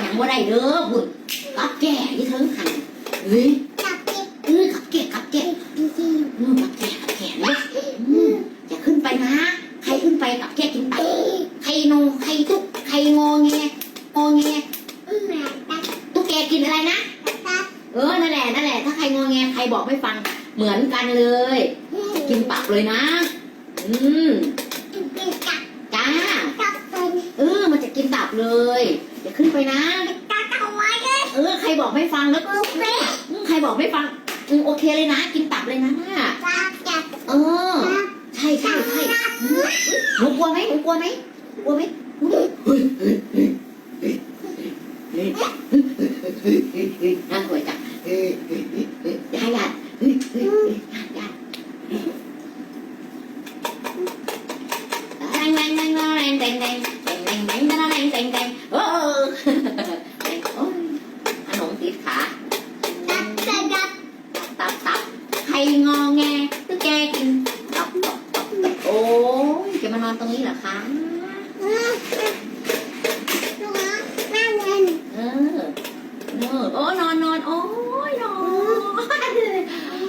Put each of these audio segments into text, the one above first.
อย่างว่าได้เด้อพุ่นกับแก่ที่เทิงขันเฮ้ยกับแก่เฮ้ยกับแก่กับแก่อืมกับแก่กับแก่นะอืมอย่าขึ้นไปนะ ใครขึ้นไปกับแก่กินไปใครนงใครทุกใครงอเงี้งอเงี้ยตุ๊กแกกินอะไรนะเออนั่นแหละนั่นแหละ ถ้าใครงอเงี้ยใครบอกไม่ฟังเหมือนกันเลย กินปักเลยนะ อืมกินตับจ้าเออมันจะกินตับเลย บอกไม่ฟังแล้วโอเคอืมใครบอกไม่ฟังอืมโอเคเลยนะ กินตับเลยนะตาจับเออ ใช่ใช่ใช่อืมหนูกลัวไหมหนูกลัวไหมกลัวไหมน่ากลัวจังยายาเฮ้ยเฮ้ยเฮ้ยยายแดงแดงแดงแดงแดงแดงแดงแดงแดงแดง ใครงอแงตุ๊กแกกินตับตับตับตับโอ้ยจะมานอนตรงนี้เหรอคะแม่เงินเออเออโอ้นอนนอนโอ้ยนอน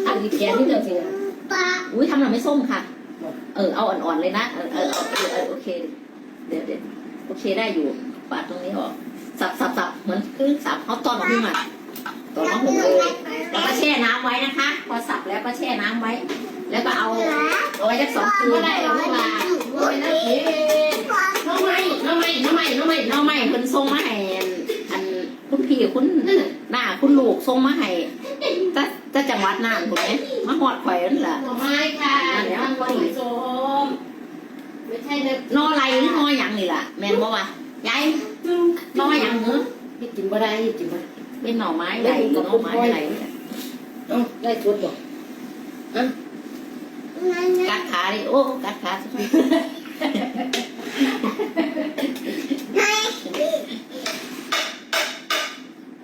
อันนี้แกนี่เดี๋ยวสิปลาอุ้ยทำหน่อไม่ส้มค่ะ เออเอาอ่อนๆเลยนะเออเออเออโอเค เดี๋ยวเดี๋ยวโอเคได้อยู่ปาดตรงนี้ออกสับสับสับเหมือนคือสับเขาตอนมาพึ่งอะตอนมาพึ่งเลย แล้วก็แช่น้ำไว้นะคะ พอสับแล้วก็แช่น้ำไว้ แล้วก็เอาเอาไว้สักสองคืนได้เวลาโอ้ยนะเอ๊ะน้องไม่น้องไม่น้องไม่น้องไม่น้องไม่คุณส่งมาให้อันอันคุณพี่คุณหน้าคุณลูกส่งมาให้จะจะจังหวัดน่านถูกไหมมาหอดข่อยนั่นแหละหน่อไม้ค่ะมันบริโภคไม่ใช่เนื้อนออะไรหรือนอหยังนี่ล่ะ แม่นบ่วะยายนอหยังเหรอที่กินบ่ได้ที่กินบ่ได้เป็นหน่อไม้ไหลหรือหน่อไม้อะไร เอ้าได้ชุดบ่กัดขาดิโอ้กัดขาสิ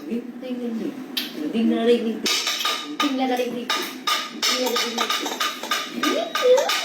ดิ้งดิ้งดิ้งดิ้งดิ้งดิ้งดิ้งดิ้งดิ้งดิ้งดิ้งดิ้งดิ้งดิ้ง